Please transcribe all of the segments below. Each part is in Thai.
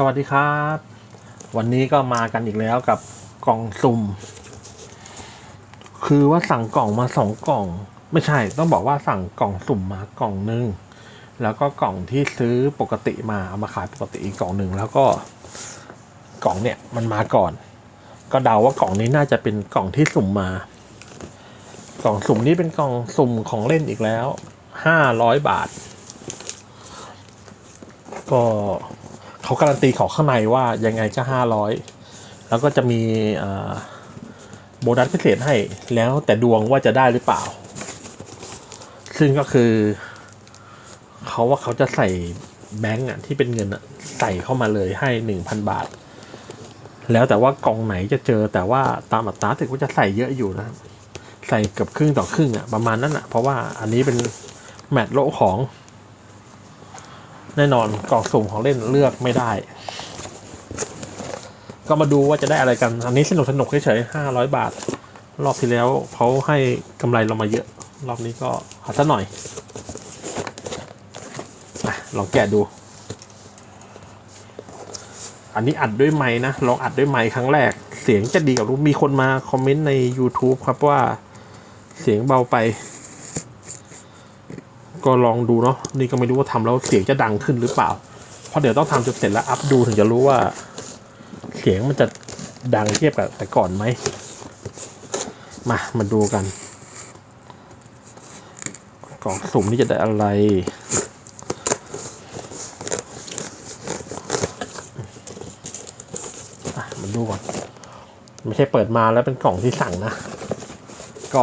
สวัสดีครับ วันนี้ก็มากันอีกแล้วกับกล่องสุ่ม คือว่าสั่งกล่องมาสองกล่อง ไม่ใช่ต้องบอกว่าสั่งกล่องสุ่มมากล่องหนึ่งแล้วก็กล่องที่ซื้อปกติมาเอามาขายปกติอีกกล่องหนึ่งแล้วก็ กล่องเนี่ยมันมาก่อน ก็เดาว่ากล่องนี้น่าจะเป็นกล่องที่สุ่มมา กล่องสุ่มนี้เป็นกล่องสุ่มของเล่นอีกแล้วห้าร้อยบาท ก็ เขาการันตีของข้างในว่ายังไงก็ห้าร้อยแล้วก็จะมีโบนัสพิเศษให้แล้วแต่ดวงว่าจะได้หรือเปล่า ซึ่งก็คือ เขาว่าเขาจะใส่แบงก์อะที่เป็นเงินอะใส่เข้ามาเลยให้หนึ่งพันบาท แล้วแต่ว่ากองไหนจะเจอแต่ว่าตามอัตราถือว่าจะใส่เยอะอยู่นะ ใส่เกือบครึ่งต่อครึ่งอะประมาณนั้นอะ เพราะว่าอันนี้เป็นแมตช์โลของ แน่นอนกล่องสุ่มของเล่นเลือกไม่ได้ ก็มาดูว่าจะได้อะไรกัน อันนี้สนุกสนุกเฉยๆห้าร้อยบาท รอบที่แล้วเขาให้กำไรเรามาเยอะ รอบนี้ก็เอาซะหน่อยอลองแกะดู อันนี้อัดด้วยไม้นะ ลองอัดด้วยไม้ครั้งแรก เสียงจะดีกับรู้มีคนมาคอมเมนต์ใน YouTube ครับว่าเสียงเบาไป ก็ลองดูเนาะนี่ก็ไม่รู้ว่าทำแล้วเสียงจะดังขึ้นหรือเปล่า เพราะเดี๋ยวต้องทำจนเสร็จแล้วอัพดูถึงจะรู้ว่า เสียงมันจะดังเทียบกับแต่ก่อนไหมมามาดูกัน กล่องสุ่มนี่จะได้อะไรมาดูก่อน ไม่ใช่เปิดมาแล้วเป็นกล่องที่สั่งนะ ก็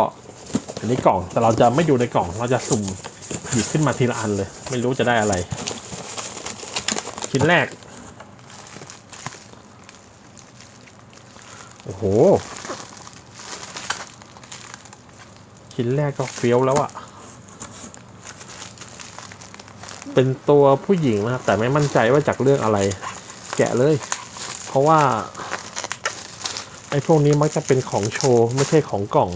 อันนี้กล่องแต่เราจะไม่ดูในกล่องเราจะสุ่ม หยิบขึ้นมาทีละอันเลย ไม่รู้จะได้อะไร ชิ้นแรก โอ้โห ชิ้นแรกก็เฟี้ยวแล้วอะเป็นตัวผู้หญิงนะครับ แต่ไม่มั่นใจว่าจากเรื่องอะไร แกะเลย เพราะว่า ไอ้พวกนี้มักจะเป็นของโชว์ ไม่ใช่ของกล่อง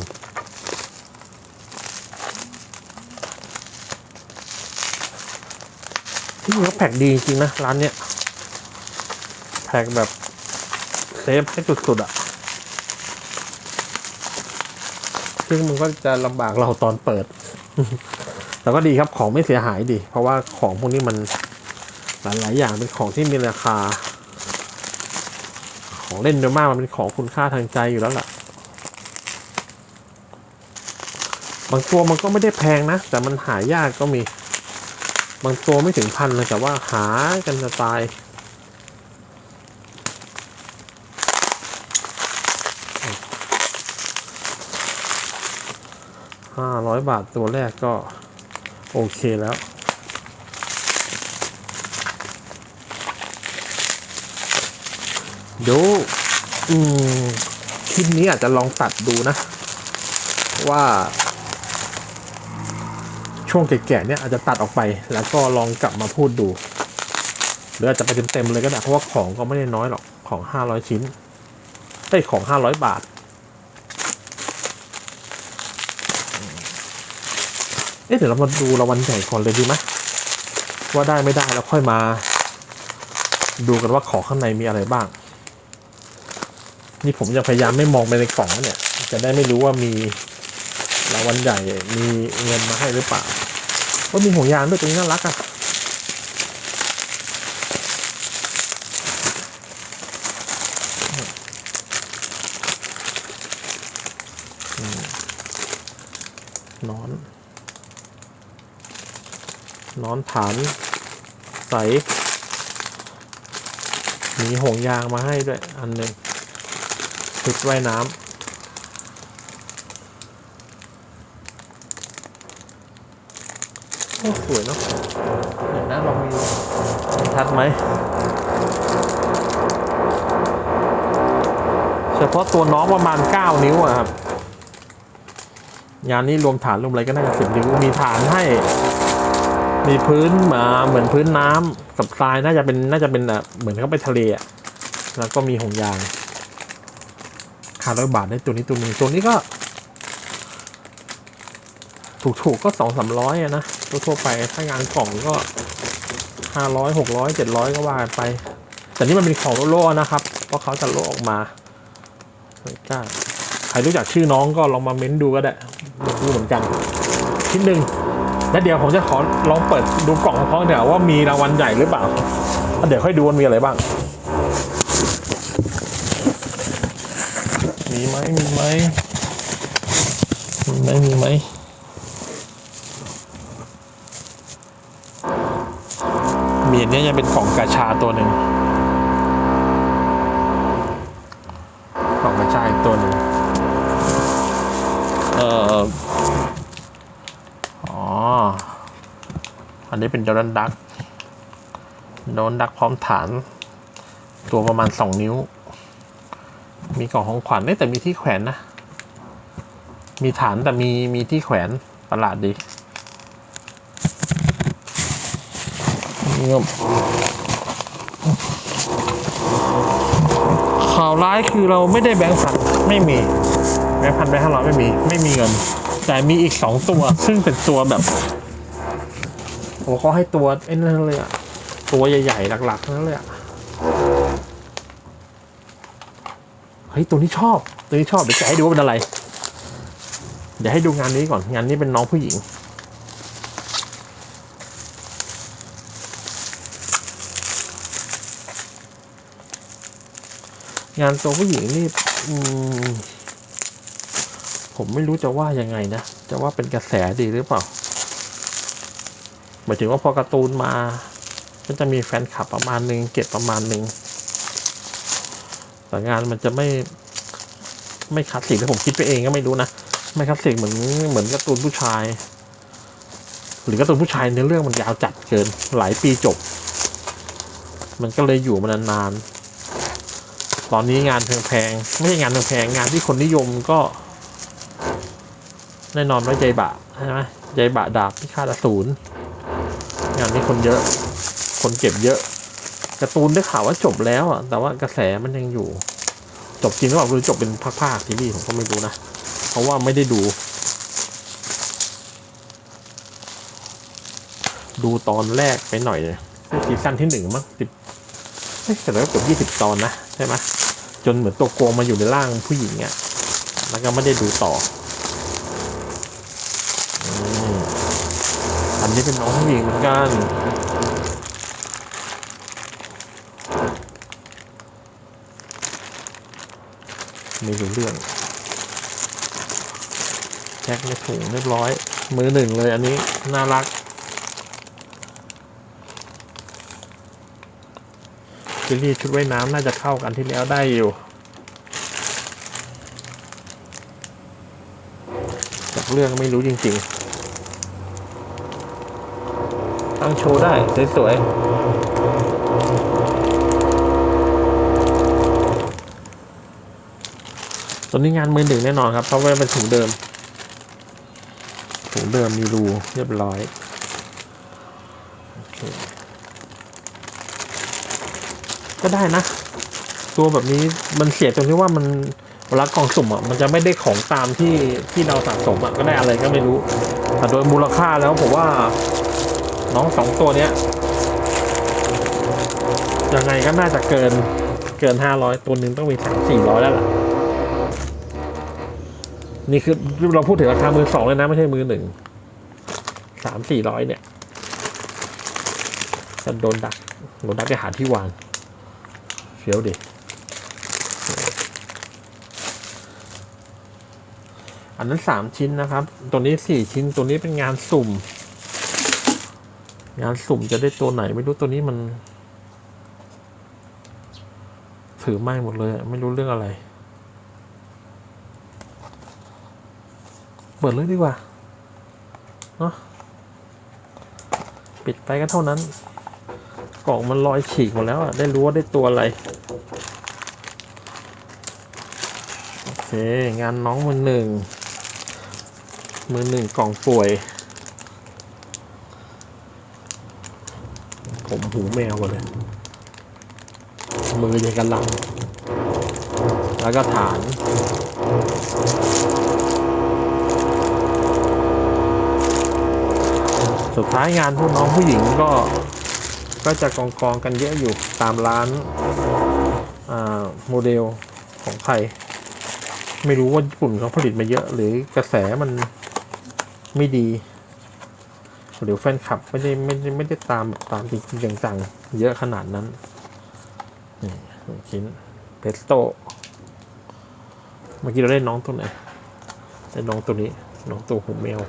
ที่เขาแพ็กดีจริงนะ ร้านเนี้ย แพ็กแบบ เซฟให้สุดๆอะ่ะ ซึ่งมันก็จะลำบากเราตอนเปิด แต่ก็ดีครับของไม่เสียหายดี เพราะว่าของพวกนี้มันหลายๆอย่างเป็นของที่มีราคา ของเล่นโดยมากมันเป็นของคุณค่าทางใจอยู่แล้วล่ะ บางตัวมันก็ไม่ได้แพงนะ แต่มันหายากก็มี บางตัวไม่ถึงพันเลยแต่ว่าหากันจะตายห้าร้อยบาทตัวแรกก็โอเคแล้วเดี๋ยวอืมคลิปนี้อาจจะลองตัดดูนะ ว่า ช่วงแก่ๆเนี่ยอาจจะตัดออกไป แล้วก็ลองกลับมาพูดดู หรืออาจจะไปเต็มๆเลยก็ได้เพราะว่าของก็ไม่ได้น้อยหรอกของห้าร้อยชิ้นไอ้ของห้าร้อยบาท เอ๊ะเดี๋ยวเรามาดูรางวัลใหญ่ก่อนเลยดีไหมว่าได้ไม่ได้แล้วค่อยมา ดูกันว่าของข้างในมีอะไรบ้าง นี่ผมยังพยายามไม่มองไปในกล่องเนี่ย จะได้ไม่รู้ว่ามี รางวัลใหญ่มีเงินมาให้หรือเปล่าว่ามีห่วงยางด้วยตรงนี้น่ารักอะนอน นอนฐาน ใส มีห่วงยางมาให้ด้วย อันหนึ่งชุดว่ายน้ำ โอ้สวยเนาะเดี๋ยวนะเรามีทัดไหม เฉพาะตัวน้องประมาณ 9 นิ้วอะครับงานนี้รวมฐานรวมอะไรก็น่าจะสิบนิ้ว มีฐานให้ มีพื้นมาเหมือนพื้นน้ำกับทรายน่าจะเป็นน่าจะเป็นแบบเหมือนเขาไปทะเลอะแล้วก็มีห่วงยางห้าร้อยบาทได้ตัวนี้ตัวหนึงตัวนี้ก็ ถูกๆก็สองสามร้อยอะนะทั่วๆไปถ้างานกล่องก็ห้าร้อยหกร้อยเจ็ดร้อยก็ว่ากันไป แต่นี่มันเป็นของโล่นะครับ เพราะเขาจะโล่ออกมาไม่กล้าใครรู้จักชื่อน้องก็ลองมาเม้นดูก็ได้ไม่รู้เหมือนกันชิ้นหนึ่งแล้วเดี๋ยวผมจะขอลองเปิดดูกล่องของเขาเดี๋ยวว่ามีรางวัลใหญ่หรือเปล่าเดี๋ยวค่อยดูว่ามีอะไรบ้าง มีไหมมีไหมมีไหมมีไหม มีอันนี้ยังเป็นกล่องกาชาตัวหนึ่งกล่องกาชาอีกตัวหนึ่งเอ่ออ๋อ อันนี้เป็นจอร์นดักโดนดักพร้อมฐาน ตัวประมาณสองนิ้ว มีกล่องของขวัญเอ้แต่มีที่แขวนนะ มีฐานแต่มีมีที่แขวนประหลาดดี ครับข่าวร้ายคือเราไม่ได้แบงค์พันไม่มีแบงค์พันแบงค์ห้าร้อยไม่มีไม่มีเงิน แต่มีอีกสองตัวซึ่งเป็นตัวแบบโอ้เขาให้ตัวไอ้นั่นเลยอะตัวใหญ่ๆหลักๆนั่นเลยอะเฮ้ยตัวนี้ชอบตัวนี้ชอบเดี๋ยวจะให้ดูว่าเป็นอะไร เดี๋ยวให้ดูงานนี้ก่อนงานนี้เป็นน้องผู้หญิง งานตัวผู้หญิงนี่ผมไม่รู้จะว่ายังไงนะ จะว่าเป็นกระแสดีหรือเปล่าหมายถึงว่าพอการ์ตูนมา ก็จะมีแฟนคลับประมาณหนึ่งเก็บประมาณหนึ่งแต่งานมันจะไม่ ไม่คลาสสิกที่ผมคิดไปเองก็ไม่รู้นะไม่คลาสสิกเหมือนเหมือนการ์ตูนผู้ชาย หรือการ์ตูนผู้ชายในอเรื่องมันยาวจัดเกินหลายปีจบ มันก็เลยอยู่มานานๆ ตอนนี้งานแพงๆไม่ใช่งานแพงๆงานที่คนนิยมก็ แน่นอนว่าใจบะใช่ไหมใจบะดาบพิฆาตอสูร งานนี้คนเยอะ คนเก็บเยอะการ์ตูนได้ข่าวว่าจบแล้วอะ แต่ว่ากระแสมันยังอยู่ จบจริงหรือเปล่าหรือจบเป็นภาคๆทีนี่ผมก็ไม่รู้นะ เพราะว่าไม่ได้ดู ดูตอนแรกไปหน่อยเลยซีซั่นที่หนึ่งมั้งสิบแต่แล้วเกือบยี่สิบตอนนะ ใช่ไหม จนเหมือนตัวโกงมาอยู่ในร่างผู้หญิงอะแล้วก็ไม่ได้ดูต่ออืมอันนี้เป็นน้องผู้หญิงเหมือนกันไม่รู้เรื่องแพ็คในถุงเรียบร้อย มือหนึ่งเลยอันนี้น่ารัก จิลลี่ชุดว่ายน้ำน่าจะเข้ากันที่แล้วได้อยู่จากเรื่องไม่รู้จริงๆตั้งโชว์ได้ สวยๆตัวนี้งานมือหนึ่งแน่นอนครับ เพราะว่าเป็นถุงเดิม ถุงเดิมมีรูเรียบร้อยโอเค ก็ได้นะ ตัวแบบนี้มันเสียตรงที่ว่ามันเวลากล่องสุ่มอะมันจะไม่ได้ของตามที่ที่เราสะสมอะก็ได้อะไรก็ไม่รู้แต่โดยมูลค่าแล้วผมว่าน้องสองตัวเนี้ยยังไงก็น่าจะเกินเกินห้าร้อยตัวหนึ่งต้องมีสามสี่ร้อยแล้วล่ะนี่คือเราพูดถึงราคามือสองเลยนะไม่ใช่มือหนึ่งสามสี่ร้อยเนี่ยจะโดนดักโดนดักไปหาที่วาง ฟี้ยวดิอันนั้นสามชิ้นนะครับ ตัวนี้สี่ชิ้น ตัวนี้เป็นงานสุ่ม งานสุ่มจะได้ตัวไหนไม่รู้ตัวนี้มัน ถือไม้หมดเลย ไม่รู้เรื่องอะไร เปิดเลยดีกว่า เนาะปิดไปก็เท่านั้น กล่องมันลอยฉีกหมดแล้วอะได้รู้ว่าได้ตัวอะไร โอ เค งานน้องมือหนึ่ง มือหนึ่งกล่องป่วย ผมหูแมวหมดเลย มือยังกันลัง แล้วก็ฐานสุดท้ายงานพวกน้องผู้หญิงก็ก็จะกองกองกันเยอะอยู่ตามร้านอ่าโมเดลของไทย ไม่รู้ว่าญี่ปุ่นเขาผลิตมาเยอะ หรือกระแสมันไม่ดี หรือแฟนคลับไม่ได้ไม่ได้ไม่ได้ตามตามจริงจังๆเยอะขนาดนั้นนี่ชิ้นเพสโต้เมื่อกี้เราได้น้องตัวไหนได้น้องตัวนี้ น้องตัวหูแมว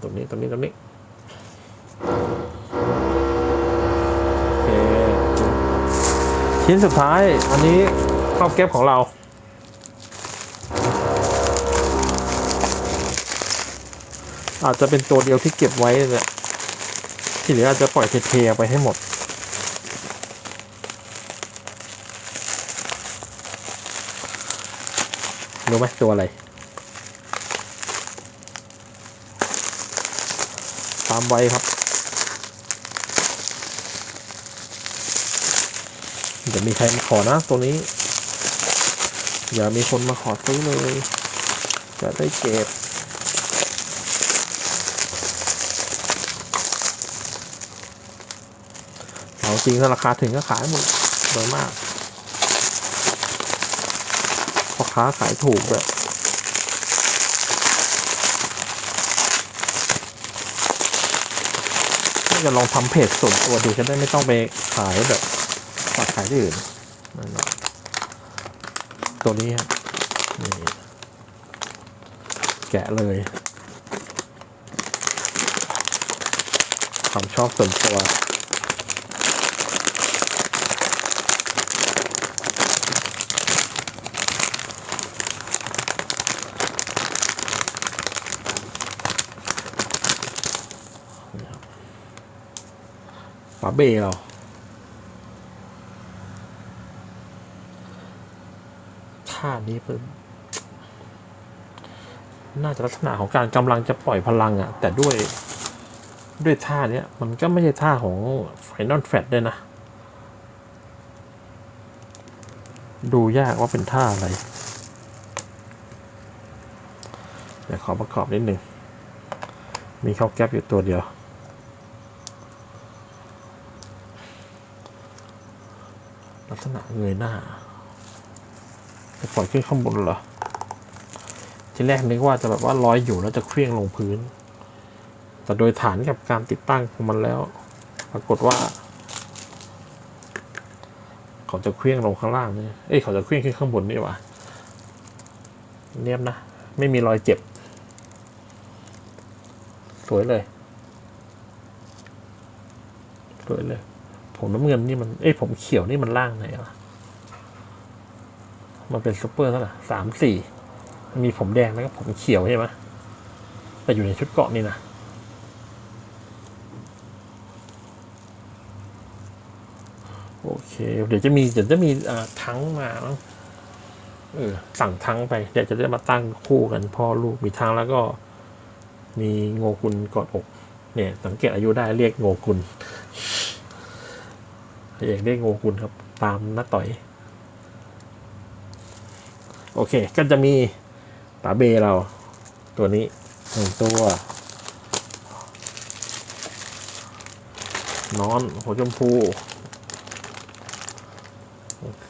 ตัวนี้ตัวนี้ตัวนี้ชิ้นสุดท้ายอันนี้ข้าวแก๊บของเรา อาจจะเป็นตัวเดียวที่เก็บไว้แหละที่เหลืออาจจะปล่อยเทๆไปให้หมด รู้ไหมตัวอะไร ตามไว้ครับอย่ามีใครมาขอนะตัวนี้ อย่ามีคนมาขอซื้อเลย จะได้เก็บ เอาจริงถ้าราคาถึงก็ขายหมดโดยมากพ่อค้าขายถูกแบบน่าจะลองทำเพจส่วนตัวดูจะได้ไม่ต้องไปขายแบบฝากขายที่อื่นตัวนี้ครับนี่แกะเลยความชอบส่วนตัว ฝาเบเราท่านี้เป็นน่าจะลักษณะของการกำลังจะปล่อยพลังอะแต่ด้วยด้วยท่าเนี้ย มันก็ไม่ใช่ท่าของไฟนอลแฟตด้วยนะ ดูยากว่าเป็นท่าอะไรเดี๋ยวขอประกอบนิดหนึ่งมีเข้าแก๊ปอยู่ตัวเดียว ลักษณะเงยหน้าจะปล่อยขึ้นข้างบนเหรอทีแรกนึกว่าจะแบบว่าลอยอยู่แล้วจะเคลื่องลงพื้น แต่โดยฐานกับการติดตั้งของมันแล้ว ปรากฏว่า เขาจะเคลื่องลงข้างล่างเนี่ยเอ้ยเขาจะเคลื่องขึ้นข้างบนนี่ว่าเนียบนะ ไม่มีรอยเจ็บ สวยเลย สวยเลย ผมน้ำเงินนี่มัน เอ้ยผมเขียวนี่มันล่างไหนอะมันเป็นซุปเปอร์เท่าไหร่สามสี่มีผมแดงแล้วก็ผมเขียวใช่ไหมแต่อยู่ในชุดเกาะนี่นะโอเค เดี๋ยวจะมีเดี๋ยวจะมีทั้งมาเออสั่งทั้งไป เดี๋ยวจะได้มาตั้งคู่กันพ่อลูกมีทั้งแล้วก็ มีโงกุลกอดอก เนี่ย สังเกตอายุได้เรียกโงกุล เอกเรียกโงกุลครับ ตามน้าต่อย โอเค ก็จะมีปาเบเรา ตัวนี้หนึ่งตัว นอนหัวชมพู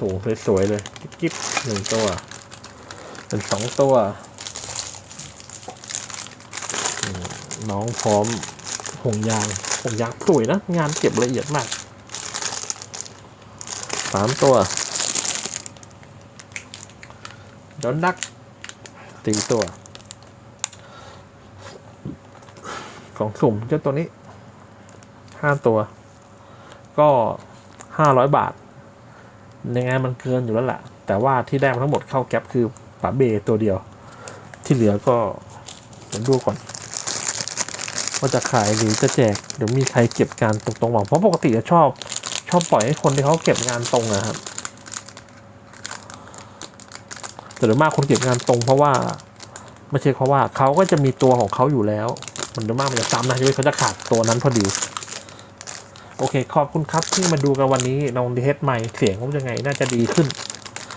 ถุงสวยๆเลย กิ๊บหนึ่งตัว เป็นสองตัว น้องพร้อมห่วงยางห่วงยางสวยนะ งานเก็บละเอียดมาก สามตัวดอนดักตีตัว ของสุ่มเจ้าตัวนี้ห้าตัว ก็ห้าร้อยบาทยังไงมันเกินอยู่แล้วแหละแต่ว่าที่ได้มาทั้งหมดเข้าแก๊ปคือปาเบตัวเดียว ที่เหลือก็เดี๋ยวดูก่อนว่าจะขายหรือจะแจกเดี๋ยวมีใครเก็บงานตรงๆหวังเพราะปกติจะชอบ ชอบปล่อยให้คนที่เขาเก็บงานตรงนะครับแต่โดยมากคนเก็บงานตรงเพราะว่าไม่ใช่เพราะว่าเขาก็จะมีตัวของเขาอยู่แล้ว มันโดยมากมันจะจำนะที่เขาจะขาดตัวนั้นพอดี โอเค ขอบคุณครับที่มาดูกันวันนี้ลองดีเทสใหม่เสียงผมยังไงน่าจะดีขึ้น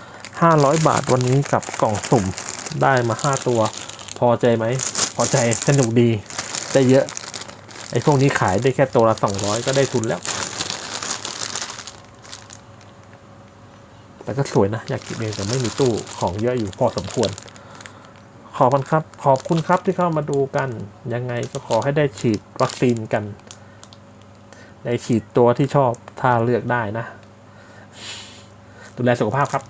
500 บาทวันนี้กับกล่องสุ่มได้มา 5 ตัว พอใจไหม พอใจสนุกดี ได้เยอะ ไอ้พวกนี้ขายได้แค่ตัวละ 200 ก็ได้ทุนแล้ว แต่ก็สวยนะ อยากกินเองแต่ไม่มีตู้ของเยอะอยู่พอสมควร ขอบคุณครับ ขอบคุณครับที่เข้ามาดูกัน ยังไงก็ขอให้ได้ฉีดวัคซีนกัน ได้ฉีดตัวที่ชอบถ้าเลือกได้นะ ดูแลสุขภาพครับ